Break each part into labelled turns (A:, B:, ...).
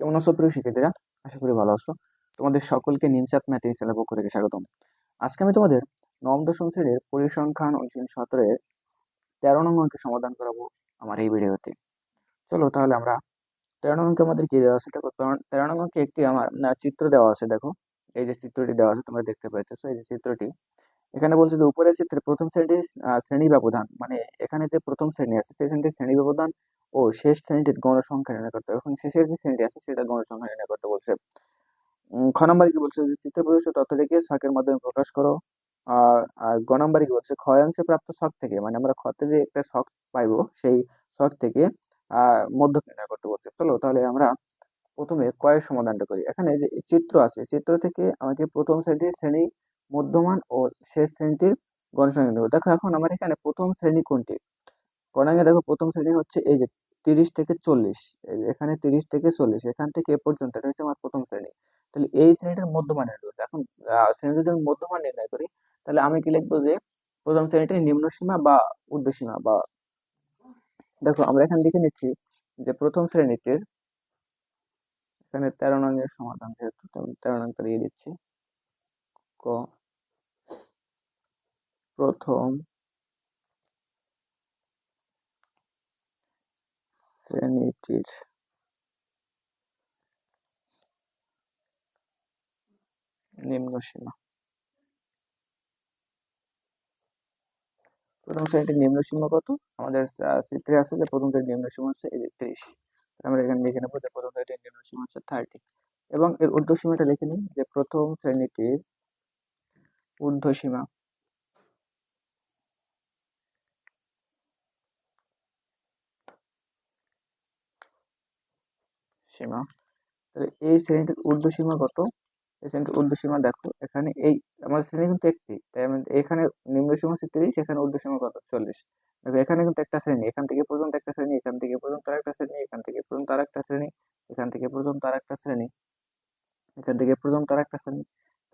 A: কেমন আছো প্রিয় শিক্ষার্থীরা? আশা করি ভালো আছো। তোমাদের সকলকে নিমচাঁদ ম্যাথ ইনস্টালের পক্ষ থেকে স্বাগতম। আজকে আমি তোমাদের নবম দশম শ্রেণির পরিসংখ্যান অনুশীলন সতেরোর তেরো নং অঙ্কের সমাধান করাবো আমার এই ভিডিওতে। চলো তাহলে আমরা তেরো নং অঙ্কে আমাদের কি দেওয়া আছে? দেখো তেরো- নং অঙ্কে একটি আমার চিত্র দেওয়া আছে দেখো। এই যে চিত্রটি দেওয়া আছে তোমরা দেখতে পাইতেছো এই যে চিত্রটি। এখানে বলছে যে উপরের চিত্রে প্রথম শ্রেণির আহ, শ্রেণি ব্যবধান মানে এখানে যে প্রথম শ্রেণি আছে সেই শ্রেণির শ্রেণি ব্যবধান ও শেষ শ্রেণীটির গণসংখ্যা নির্ণয় করতে। এখন শেষের যে শ্রেণীটি আছে, সেটা গণসংখ্যা নির্ণয় করতে বলছে খ নাম্বার কি বলছে যে, চিত্র প্রদর্শিত তথ্যটিকে ছকের মাধ্যমে প্রকাশ করো। আর গ নাম্বার কি বলছে ক্ষয় অংশে প্রাপ্ত ছক থেকে মানে আমরা খতে যে একটা ছক পাইবো, সেই ছক থেকে মধ্যক নির্ণয় করতে বলছে। চলো তাহলে আমরা প্রথমে কয়ের সমাধানটা করি। এখানে যে চিত্র আছে, চিত্র থেকে আমাকে প্রথম শ্রেণির শ্রেণি, মধ্যমান ও শেষ শ্রেণীটির গণসংখ্যা নেব দেখো এখন আমার এখানে প্রথম শ্রেণি কোনটি? কোনাঙ্গে দেখো, প্রথম শ্রেণি হচ্ছে এই যে তিরিশ থেকে চল্লিশ। এখানে তিরিশ থেকে চল্লিশ, এখান থেকে এ পর্যন্ত, এটা হচ্ছে আমার প্রথম শ্রেণি। তাহলে এই শ্রেণীটার মধ্যমান করছি। এখন শ্রেণি যদি আমি মধ্যমান নির্ণয় করি, তাহলে আমি কি লিখব যে প্রথম শ্রেণীটির নিম্ন সীমা বা ঊর্ধ্বসীমা বা দেখো, আমরা এখানে লিখে নিচ্ছি যে প্রথম শ্রেণীটির এখানে তেরো নংয়ের সমাধান যেহেতু তেরো নং দিয়ে দিচ্ছি। ক, প্রথম শ্রেণীটির নিম্ন সীমা প্রথম শ্রেণীটির নিম্ন সীমা কত? আমাদের চিত্রে আছে যে প্রথম শ্রেণির নিম্ন সীমা হচ্ছে এই যে ত্রিশ আমরা এখানে লিখে নেব যে প্রথম শ্রেণীটির নিম্ন সীমা হচ্ছে থার্টি এবং এর ঊর্ধ্ব সীমাটা লিখে নিই যে প্রথম শ্রেণীটির ঊর্ধ্ব সীমা সীমা। তাহলে এই শ্রেণীটির ঊর্ধ্ব সীমা কত? এই শ্রেণীটির ঊর্ধ্ব সীমা দেখো, এখানে এই, আমাদের শ্রেণি কিন্তু একটি, তাই এখানে নিম্ন সীমা হচ্ছে তিরিশ, এখানে ঊর্ধ্ব সীমা কত? চল্লিশ। দেখো, এখানে কিন্তু একটা শ্রেণি, এখান থেকে পর্যন্ত একটা শ্রেণি, এখান থেকে পর্যন্ত আর একটা শ্রেণি, এখান থেকে পর্যন্ত আর একটা শ্রেণি, এখান থেকে পর্যন্ত আর একটা শ্রেণি, এখান থেকে পর্যন্ত আর একটা শ্রেণি।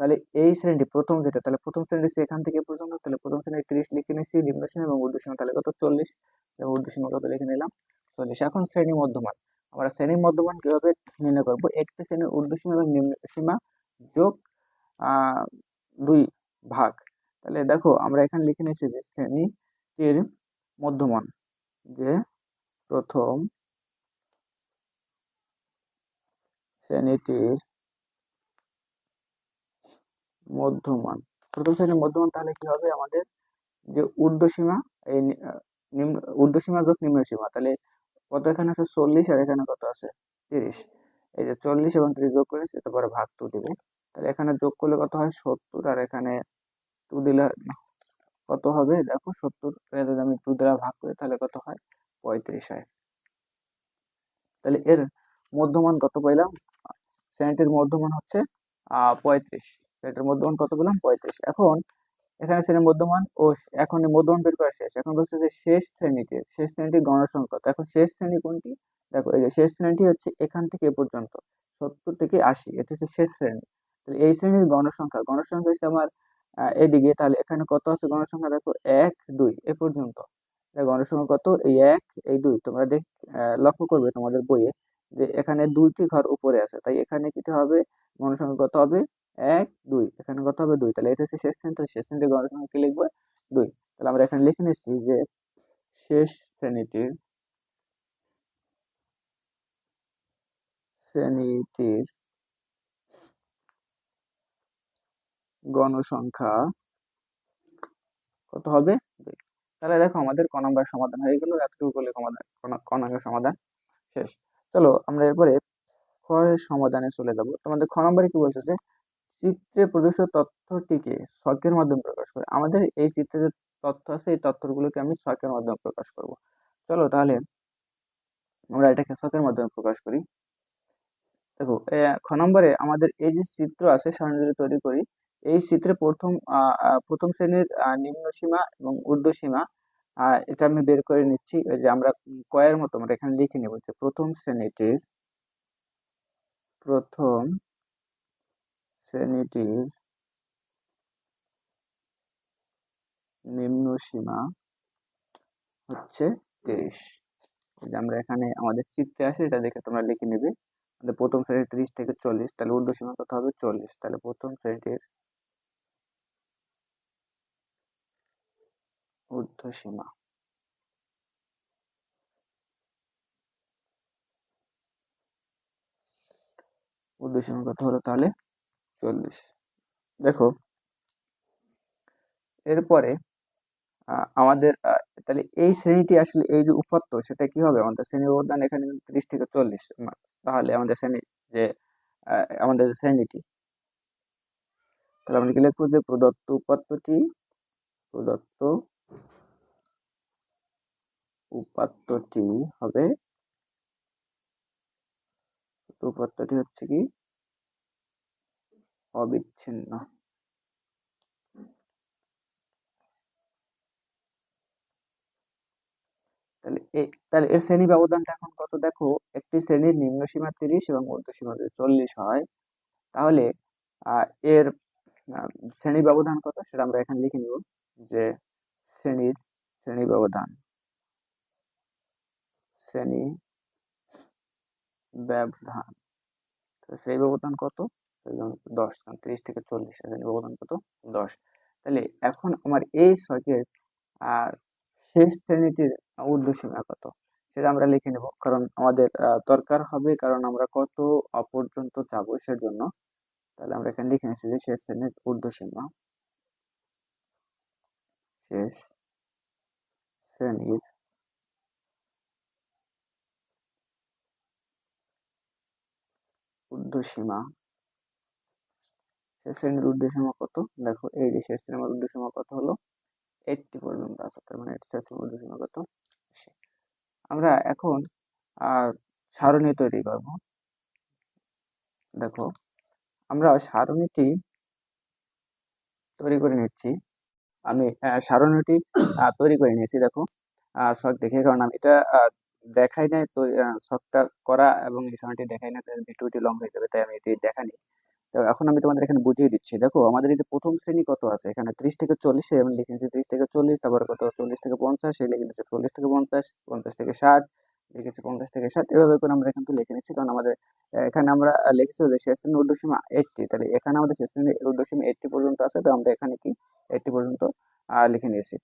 A: তাহলে এই শ্রেণীটি প্রথম যেটা, তাহলে প্রথম শ্রেণি সে এখান থেকে পর্যন্ত, তাহলে প্রথম শ্রেণি তিরিশ লিখে নিয়েছি নিম্ন সীমা এবং ঊর্ধ্ব সীমা, তাহলে কত? চল্লিশ। এবং ঊর্ধ্ব সীমা কত? লিখে নিলাম, চল্লিশ। এখন শ্রেণি মধ্যমান আমরা শ্রেণি মধ্যমান কীভাবে নির্ণয় করব? একটি শ্রেণির ঊর্ধ্ব সীমা এবং নিম্ন সীমা যোগ দুই ভাগ। তাহলে দেখো, আমরা এখানে লিখে নিয়েছি যে শ্রেণীটির মধ্যমান, যে প্রথম শ্রেণীটির মধ্যমান। প্রথম শ্রেণির মধ্যমান তাহলে কি হবে? আমাদের যে ঊর্ধ্ব সীমা এই নিম্ন ঊর্ধ্ব সীমা যোগ নিম্ন সীমা তাহলে কত এখানে আছে? চল্লিশ আর এখানে কত আছে? তিরিশ। এই যে চল্লিশ এবং তিরিশ যোগ করেছে তারপরে ভাগ টু দিবে। তাহলে এখানে যোগ করলে কত হয়? সত্তর। আর এখানে টু দিলে কত হবে? দেখো, সত্তর। যদি আমি টু দ্বারা ভাগ করি, তাহলে কত হয়? পঁয়ত্রিশ হয়। তাহলে এর মধ্যমান কত পাইলাম? সেন্টের মধ্যমান হচ্ছে পঁয়ত্রিশ। শ্রেণীটির মধ্যমান কত পেলাম? পঁয়ত্রিশ। এখন এখানে শ্রেণির মধ্যমান ও এখন মধ্যমান বের করা শেষ। এখন বলছে যে শেষ শ্রেণীতে, শেষ শ্রেণীটির গণসংখ্যা। কত এখন শেষ শ্রেণি কোনটি? দেখো, এই যে শেষ শ্রেণীটি হচ্ছে এখান থেকে এ পর্যন্ত, সত্তর থেকে আশি। এটা হচ্ছে শেষ শ্রেণি। তাহলে এই শ্রেণির গণসংখ্যা গণসংখ্যা হচ্ছে আমার এদিকে, তাহলে এখানে কত আছে গণসংখ্যা? দেখো, এক, দুই, এ পর্যন্ত। গণসংখ্যা কত? এই এক, এই দুই। তোমরা দেখ লক্ষ্য করবে তোমাদের বইয়ে যে এখানে দুইটি ঘর উপরে আছে। তাই এখানে কি হবে? গণসংখ্যা কত হবে? এক, দুই। এখানে কত হবে দুই। তাহলে এটা হচ্ছে শেষ শ্রেণি, তাহলে শেষ শ্রেণির গণসংখ্যা কি লিখব? দুই। তাহলে আমরা এখানে লিখে নিচ্ছি যে শেষ শ্রেণীটির শ্রেণীটির গণসংখ্যা কত হবে? দুই। তাহলে দেখো আমাদের ক নম্বর সমাধান হয়ে গেল এতটুকু করলে সমাধান, ক নম্বর সমাধান শেষ। চলো আমরা এরপরে খ সমাধানে চলে যাব। তোমাদের খ নম্বরে কি বলছে যে চিত্রে প্রদর্শিত তথ্যটিকে ছকের মাধ্যমে প্রকাশ করে। আমাদের এই চিত্রে যে তথ্য আছে, এই তথ্যগুলোকে আমি ছকের মাধ্যমে প্রকাশ করব। চলো তাহলে আমরা এটাকে ছকের মাধ্যমে প্রকাশ করি। দেখো খ নম্বরে আমাদের এই যে চিত্র আছে, সামনে যদি তৈরি করি, এই চিত্রে প্রথম প্রথম শ্রেণির নিম্ন সীমা এবং ঊর্ধ্ব সীমা এটা আমি বের করে নিচ্ছি। যে আমরা কয়ের মতো আমরা এখানে লিখে নেব যে প্রথম শ্রেণীটির প্রথম শ্রেণীটির নিম্ন সীমা হচ্ছে তিরিশ। আমরা এখানে আমাদের চিত্রে আছে এটা দেখে তোমরা লিখে নেবে। প্রথম শ্রেণির তিরিশ থেকে চল্লিশ, তাহলে ঊর্ধ্বসীমা কত হবে? চল্লিশ। তাহলে প্রথম শ্রেণির ঊর্ধ্বসীমা। ঊর্ধ্বসীমা কত হলো তাহলে? চল্লিশ। দেখো, এরপরে আমাদের তাহলে এই শ্রেণীটি আসলে এই যে উপাত্ত, সেটা কি হবে? আমাদের শ্রেণি ব্যবধান এখানে তিরিশ থেকে চল্লিশ তাহলে আমাদের শ্রেণি যে আমাদের শ্রেণীটি, তাহলে আমরা কি লিখব যে প্রদত্ত উপাত্তটি প্রদত্ত উপাত্তটি হবে উপাত্তটি হচ্ছে কি? অবিচ্ছিন্ন। তাহলে তাহলে এর শ্রেণি ব্যবধানটা এখন কত? দেখো, একটি শ্রেণির নিম্ন সীমা তিরিশ এবং মধ্য সীমা চল্লিশ হয়। তাহলে এর শ্রেণি ব্যবধান কত? সেটা আমরা এখানে লিখে নিব যে শ্রেণির, শ্রেণি ব্যবধান। শ্রেণি ব্যবধান। সেই ব্যবধান কত? দশ কারণ তিরিশ থেকে চল্লিশ শ্রেণি ব্যবধান কত? দশ। তাহলে এখন আমার এই ছকের আর শেষ শ্রেণীটির ঊর্ধ্বসীমা কত? সেটা আমরা লিখে নেব। কারণ আমাদের দরকার হবে, কারণ আমরা কত পর্যন্ত যাব সেজন্য। তাহলে আমরা এখানে লিখে নিচ্ছি যে শেষ শ্রেণির ঊর্ধ্বসীমা শেষ শ্রেণির ঊর্ধ্বসীমা শেষ শ্রেণির ঊর্ধ্বসীমা কত? দেখো, এই যে শেষ শ্রেণির ঊর্ধ্বসীমা কত হলো? এইটটি পর্যন্ত আছে তার মানে শেষ শ্রেণির ঊর্ধ্বসীমা কত? আমরা এখন আর সারণী তৈরি করব। দেখো, আমরা সারণীটি তৈরি করে নিচ্ছি। আমি সারণীটি তৈরি করে নিয়েছি, দেখো। শখ দেখে, কারণ আমি এটা দেখাই নাই, তো শখটা করা এবং এই সারণীটি দেখাই না ভিডিওটি লং হয়ে যাবে তাই আমি এটি দেখানি তো এখন আমি তোমাদের এখানে বুঝিয়ে দিচ্ছি। দেখো, আমাদের এই যে প্রথম শ্রেণি কত আছে? এখানে ত্রিশ থেকে চল্লিশ আমি লিখেছি, ত্রিশ থেকে চল্লিশ, তারপরে কত? চল্লিশ থেকে পঞ্চাশ, এই লিখে নিচ্ছে চল্লিশ থেকে পঞ্চাশ পঞ্চাশ থেকে ষাট, লিখেছি পঞ্চাশ থেকে ষাট, এভাবে করে আমরা এখান থেকে লিখে নিচ্ছি। কারণ আমাদের এখানে আমরা লিখেছি যে শেষ শ্রেণির ঊর্ধ্বসীমা এইটটি তাহলে এখানে আমাদের শেষ শ্রেণির ঊর্ধ্বসীমা এইটটি পর্যন্ত আছে, তো আমরা এখানে কি? এইটটি পর্যন্ত লিখে নিয়েছি।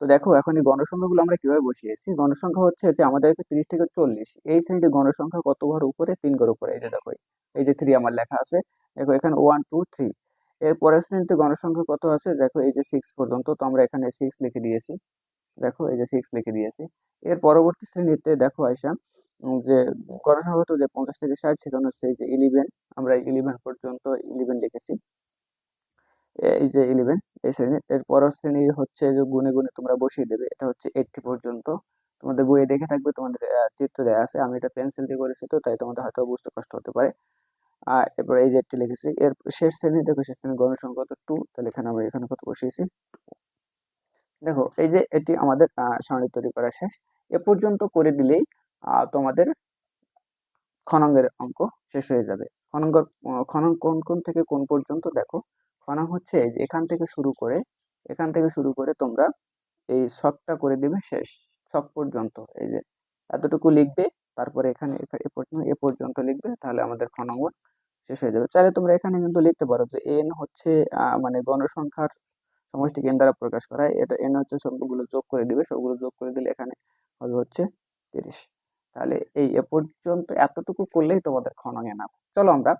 A: তো দেখো, এখন এই গণসংখ্যাগুলো আমরা কীভাবে বসিয়েছি? গণসংখ্যা হচ্ছে যে আমাদের তিরিশ থেকে চল্লিশ। এই শ্রেণীতে গণসংখ্যা কত ঘর উপরে? তিন ঘর উপরে। যে দেখো, এই যে থ্রি আমার লেখা আছে। দেখো, এখানে ওয়ান টু থ্রি এর পরের শ্রেণীতে গণসংখ্যা কত আছে? দেখো, এই যে সিক্স পর্যন্ত। তো আমরা এখানে সিক্স লিখে দিয়েছি। দেখো, এই যে সিক্স লিখে দিয়েছি। এর পরবর্তী শ্রেণীতে দেখো আইসা যে গণসংখ্যা তো যে পঞ্চাশ থেকে ষাট, সেখানে হচ্ছে এই যে ইলেভেন আমরা ইলেভেন পর্যন্ত ইলেভেন লিখেছি। এই যে ইলেভেন এই শ্রেণি এর পরের শ্রেণি হচ্ছে যে গুণে গুণে তোমরা বসিয়ে দেবে। এটা হচ্ছে এইটটি পর্যন্ত। তোমাদের বইয়ে দেখে থাকবে, তোমাদের চিত্র দেওয়া আছে। আমি এটা পেন্সিল দিয়ে করেছি তো, তাই তোমাদের হয়তো বুঝতে কষ্ট হতে পারে। আর এরপর এই যে একটি লিখেছি, এর শেষ শ্রেণি, দেখো শেষ শ্রেণির গণসংখ্যা কত টু তাহলে এখানে আমরা এখানে কত বসিয়েছি? দেখো, এই যে এটি আমাদের সারণী তৈরি করা শেষ। এ পর্যন্ত করে দিলেই তোমাদের খনঙ্গের অঙ্ক শেষ হয়ে যাবে। খনঙ্গ খনন কোন কোন থেকে কোন পর্যন্ত দেখো। খনন হচ্ছে এই যে এখান থেকে শুরু করে, এখান থেকে শুরু করে তোমরা এই শখটা করে দিবে শেষ শখ পর্যন্ত। এই যে এতটুকু লিখবে, তারপরে এখানে এ পর্যন্ত লিখবে, তাহলে আমাদের খনঙ্গ শেষ হয়ে যাবে। চাইলে তোমরা এখানে কিন্তু লিখতে পারো যে এন হচ্ছে মানে গণসংখ্যার সমষ্টিকে এন দ্বারা প্রকাশ করা এটা এন হচ্ছে সবগুলো যোগ করে দিবে, সবগুলো যোগ করে দিলে এখানে হবে হচ্ছে তিরিশ। তাহলে এই এ পর্যন্ত এতটুকু করলেই তোমাদের খননে না চলো আমরা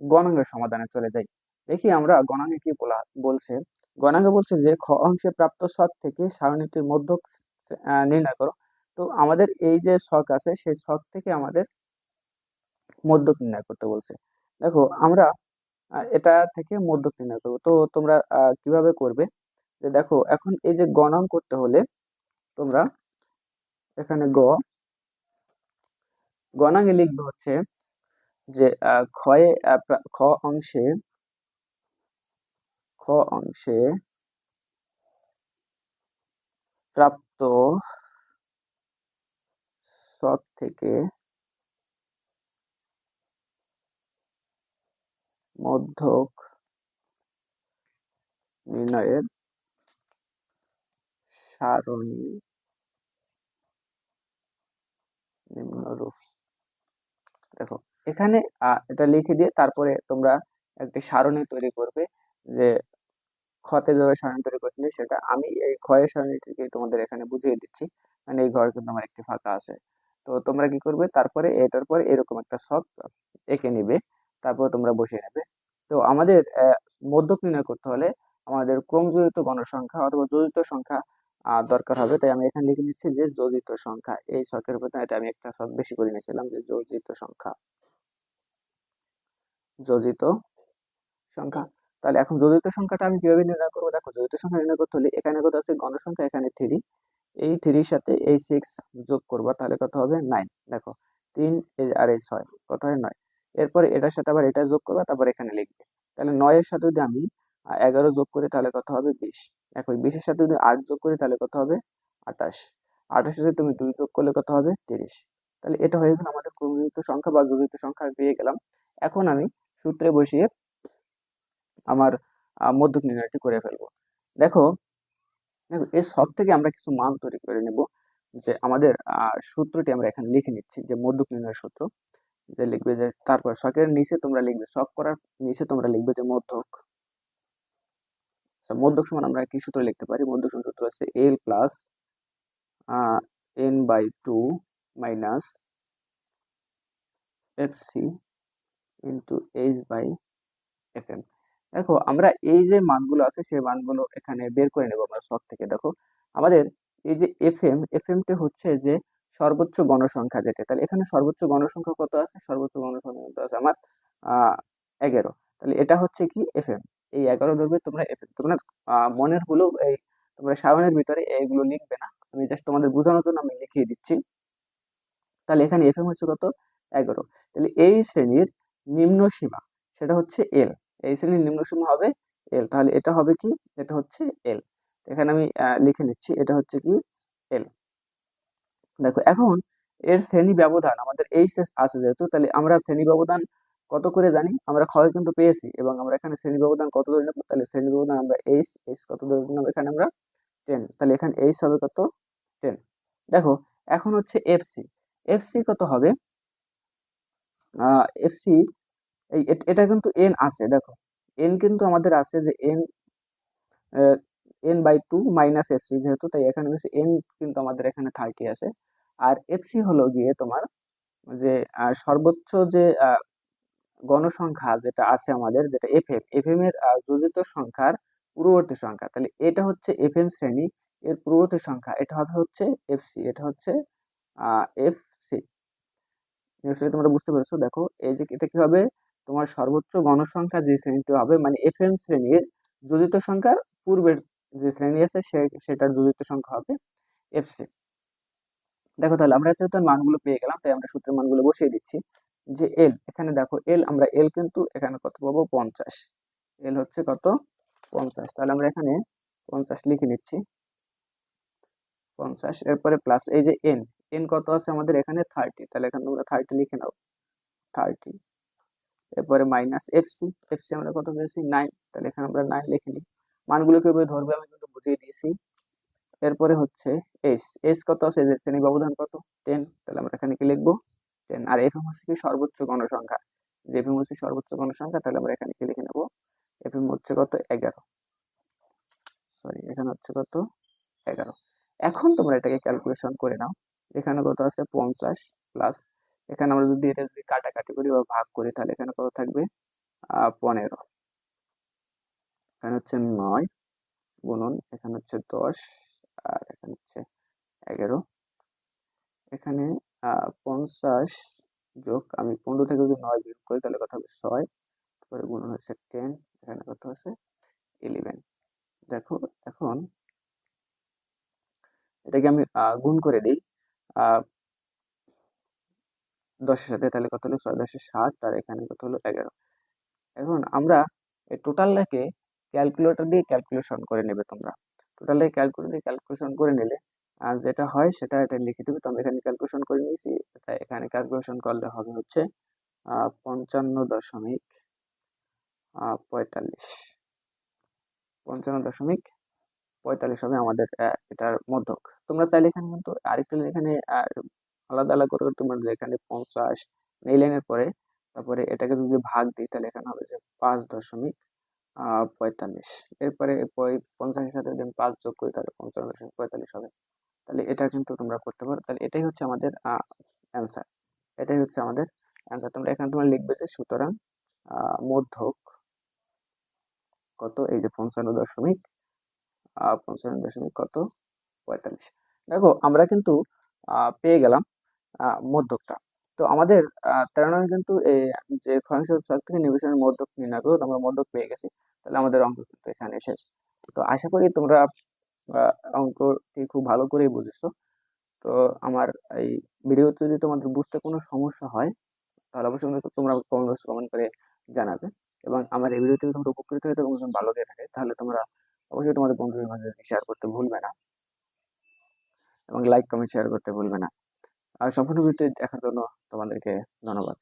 A: গণাঙ্গের সমাধানে চলে যাই। দেখি আমরা গণাঙ্গে কি বলা, বলছে। গণাঙ্গে বলছে যে, খ অংশে প্রাপ্ত শখ থেকে সারণীটির মধ্য নির্ণয় করো। তো আমাদের এই যে শখ আছে, সেই শখ থেকে আমাদের মধ্যক নির্ণয় করতে বলছে। দেখো, আমরা এটা থেকে মধ্যক নির্ণয় করব। তো তোমরা কীভাবে করবে? যে দেখো, এখন এই যে গণন করতে হলে তোমরা এখানে গ, গণাঙ্গে লিখবে হচ্ছে যে ক্ষয়ে খ অংশে অংশে প্রাপ্ত শখ থেকে মধ্যক নির্ণয়ের সারণী নিম্নরূপ। দেখো, এখানে এটা লিখে দিয়ে তারপরে তোমরা একটি সারণী তৈরি করবে যে খতে যেভাবে তৈরি করছিলে, সেটা আমি এই ক্ষয়ের সারণীটিকে তোমাদের এখানে বুঝিয়ে দিচ্ছি। মানে এই ঘর কিন্তু আমার একটি ফাঁকা আছে। তো তোমরা কি করবে? তারপরে এটার পরে এরকম একটা শখ এঁকে নিবে, তারপর তোমরা বসিয়ে নেবে। তো আমাদের মধ্যক নির্ণয় করতে হলে আমাদের ক্রমযোজিত গণসংখ্যা অথবা যোজিত সংখ্যা দরকার হবে। তাই আমি এখানে লিখে নিচ্ছি যে যোজিত সংখ্যা। এই শখের উপর এটা আমি একটা শখ বেশি করে নিয়েছিলাম যে যোজিত সংখ্যা। যোজিত সংখ্যা। তাহলে এখন যোজিত সংখ্যাটা আমি কীভাবে নির্ণয় করব? দেখো যোজিত সংখ্যা নির্ণয় করতে হলে এখানে কত আছে? গণসংখ্যা এখানে থ্রি এই থ্রির সাথে এই সিক্স যোগ করবা, তাহলে কত হবে? নাইন দেখো, তিন আর এই ছয়, কত হয়? নয়। এরপরে এটার সাথে আবার এটা যোগ করবা, তারপর এখানে লিখবে। তাহলে নয়ের সাথে যদি আমি এগারো যোগ করি, তাহলে কত হবে? বিশ। দেখো বিশের সাথে যদি আট যোগ করি, তাহলে কত হবে? আঠাশ। আঠাশের সাথে তুমি দুই যোগ করলে কত হবে? তিরিশ। তাহলে এটা হয়ে গেল আমাদের ক্রমযুক্ত সংখ্যা বা যোজিত সংখ্যা পেয়ে গেলাম। এখন আমি সূত্রে বসিয়ে আমার মধ্যক নির্ণয়টি করে ফেলব। দেখো দেখো এই সব থেকে আমরা কিছু মান তৈরি করে নেব যে আমাদের সূত্রটি আমরা এখানে লিখে নিচ্ছি যে মধ্যক নির্ণয়ের সূত্র। যে লিখবে যে তারপর শখের নিচে তোমরা লিখবে শখ করার নিচে তোমরা লিখবে যে মধ্যক। আচ্ছা, মধ্যক সমান আমরা কি সূত্র লিখতে পারি? মধ্যক সমান সূত্র হচ্ছে L plus N by two minus F C into H by F M দেখো, আমরা এই যে মানগুলো আছে, সেই মানগুলো এখানে বের করে নেব আমরা শখ থেকে। দেখো, আমাদের এই যে এফ এম এফ এমটি হচ্ছে যে সর্বোচ্চ গণসংখ্যা যেটা। তাহলে এখানে সর্বোচ্চ গণসংখ্যা কত আছে? সর্বোচ্চ গণসংখ্যা কত আছে? আমার এগারো। তাহলে এটা হচ্ছে কি? এফ এম এই এগারো ধরবে, তোমরা এফ এম তোমরা মনের হলেও এই, তোমরা সারণের ভিতরে এইগুলো লিখবে না। আমি জাস্ট তোমাদের বোঝানোর জন্য আমি লিখিয়ে দিচ্ছি। তাহলে এখানে এফ এম হচ্ছে কত? এগারো। তাহলে এই শ্রেণির নিম্ন সীমা, সেটা হচ্ছে এল এই শ্রেণির নিম্ন সীমা হবে এল তাহলে এটা হবে কি? এটা হচ্ছে এল এখানে আমি লিখে নিচ্ছি, এটা হচ্ছে কি? এল দেখো, এখন এর শ্রেণি ব্যবধান, আমাদের এইচ এস আছে যেহেতু, তাহলে আমরা শ্রেণি ব্যবধান কত করে জানি? আমরা ক্ষয় কিন্তু পেয়েছি, এবং আমরা এখানে শ্রেণি ব্যবধান কত ধরে নেব? তাহলে শ্রেণি ব্যবধান আমরা এইচ এইচ কত ধরে নেব? এখানে আমরা টেন তাহলে এখানে এইচ হবে কত? টেন দেখো, এখন হচ্ছে এফসি এফসি কত হবে? এফসি এই এট- কিন্তু এন আছে, দেখো। এন কিন্তু আমাদের আছে যে N N by two minus F C যেহেতু, তাই এখানে হচ্ছে এন কিন্তু আমাদের এখানে থার্টি আছে। আর এফসি হলো গিয়ে তোমার যে সর্বোচ্চ যে গণসংখ্যা যেটা আছে আমাদের, যেটা এফ এম এফ এম এর যোজিত সংখ্যার পূর্ববর্তী সংখ্যা, তাহলে এটা হচ্ছে এফ এম শ্রেণি, এর পূর্ববর্তী সংখ্যা, এটা হবে হচ্ছে এফসি এটা হচ্ছে এফ সি নিশ্চয়ই তোমরা বুঝতে পেরেছ, দেখো, এই যে এটা কি হবে? তোমার সর্বোচ্চ গণসংখ্যা যে শ্রেণীতে হবে মানে এফ এম শ্রেণির যোজিত সংখ্যার পূর্বের যে শ্রেণি আছে, সে, সেটার যোজিত সংখ্যা হবে এফ এফসি দেখো তাহলে আমরা যেহেতু মানগুলো পেয়ে গেলাম, তাই আমরা সূত্রের মানগুলো বসিয়ে দিচ্ছি যে এল এখানে দেখো এল আমরা এল কিন্তু এখানে কত পাবো? পঞ্চাশ। এল হচ্ছে কত? পঞ্চাশ। তাহলে আমরা এখানে পঞ্চাশ লিখে নিচ্ছি। পঞ্চাশ, এরপরে প্লাস এই যে এন এন কত আছে আমাদের এখানে? থার্টি তাহলে এখানে তোমরা থার্টি লিখে নাও। থার্টি এরপরে minus F C F C আমরা কত পেয়েছি? নাইন তাহলে এখানে আমরা নাইন লিখে নিই। মানগুলো কীভাবে ধরবে, আমি কিন্তু বুঝিয়ে দিয়েছি। এরপরে হচ্ছে এস এস কত আছে? যে শ্রেণি ব্যবধান কত? টেন তাহলে আমরা এখানে কি লিখব? টেন আর এফএম হচ্ছে কি সর্বোচ্চ গণসংখ্যা? যে এফএম হচ্ছে সর্বোচ্চ গণসংখ্যা, তাহলে আমরা এখানে কি লিখে নেব? এফএম হচ্ছে কত? এগারো। সরি এখানে হচ্ছে কত? এগারো। এখন তোমরা এটাকে ক্যালকুলেশন করে নাও। এখানে কত আছে? পঞ্চাশ প্লাস এখানে আমরা যদি এটা যদি কাটাকাটি করি বা ভাগ করি, তাহলে এখানে কত থাকবে? পনেরো। এখানে হচ্ছে নয় গুণন, এখানে হচ্ছে দশ, আর এখানে হচ্ছে এগারো। এখানে পঞ্চাশ যোগ আমি পনেরো থেকে যদি নয় বিয়োগ করি, তাহলে কত হবে? ছয়। তারপরে গুণন হচ্ছে টেন এখানে কত হচ্ছে? ইলেভেন দেখো, এখন এটাকে আমি গুণ করে দিই। দশের সাথে, তাহলে কত হলো? ছয় দশে ষাট আর এখানে কত হলো? এগারো। এখন আমরা এই টোটালটাকে ক্যালকুলেটর দিয়ে ক্যালকুলেশন করে নেবে তোমরা। টোটালটাকে ক্যালকুলেটর দিয়ে ক্যালকুলেশন করে নিলে আর যেটা হয় সেটা এটা লিখে দেবে। তো এখানে ক্যালকুলেশন করে নিয়েছি এটা এখানে ক্যালকুলেশন করলে হবে হচ্ছে পঞ্চান্ন দশমিক পঁয়তাল্লিশ। পঞ্চান্ন দশমিক পঁয়তাল্লিশ হবে আমাদের এটার মধ্যক। তোমরা চাইলে এখানে কিন্তু আরেকটা এখানে আলাদা আলাদা করে তোমরা এখানে পঞ্চাশ এই লাইনের পরে তারপরে এটাকে যদি ভাগ দিই তাহলে এখানে হবে যে পাঁচ দশমিক পঁয়তাল্লিশ। এরপরে পঞ্চাশের সাথে যদি পাঁচ যোগ করি তাহলে পঞ্চান্ন দশমিক পঁয়তাল্লিশ হবে। তাহলে এটা কিন্তু তোমরা করতে পারো। তাহলে এটাই হচ্ছে আমাদের অ্যান্সার এটাই হচ্ছে আমাদের অ্যান্সার তোমরা এখানে তোমরা লিখবে যে সুতরাং মধ্যক কত? এই যে পঞ্চান্ন দশমিক পঞ্চান্ন দশমিক কত? পঁয়তাল্লিশ। দেখো আমরা কিন্তু পেয়ে গেলাম। মধ্যকটা। তো আমাদের তেরো নম্বর কিন্তু যে খয়াংশ ছক থেকে নিবেশনের মধ্যক নির্ণয় করো আমরা মধ্যক পেয়ে গেছি, তাহলে আমাদের অঙ্ক কিন্তু এখানে শেষ। তো আশা করি তোমরা অঙ্কটি খুব ভালো করেই বুঝেছ। তো আমার এই ভিডিওতে যদি তোমাদের বুঝতে কোনো সমস্যা হয়, তাহলে অবশ্যই তোমরা কমেন্ট কমেন্ট করে জানাবে। এবং আমার এই ভিডিও থেকে তোমরা উপকৃত হয়ে এবং ভালো লেগে থাকে, তাহলে তোমরা অবশ্যই তোমাদের বন্ধুদের মাঝে শেয়ার করতে ভুলবে না। এবং লাইক কমেন্ট শেয়ার করতে ভুলবে না। আর সম্পূর্ণ ভিডিওটি দেখার জন্য তোমাদেরকে ধন্যবাদ।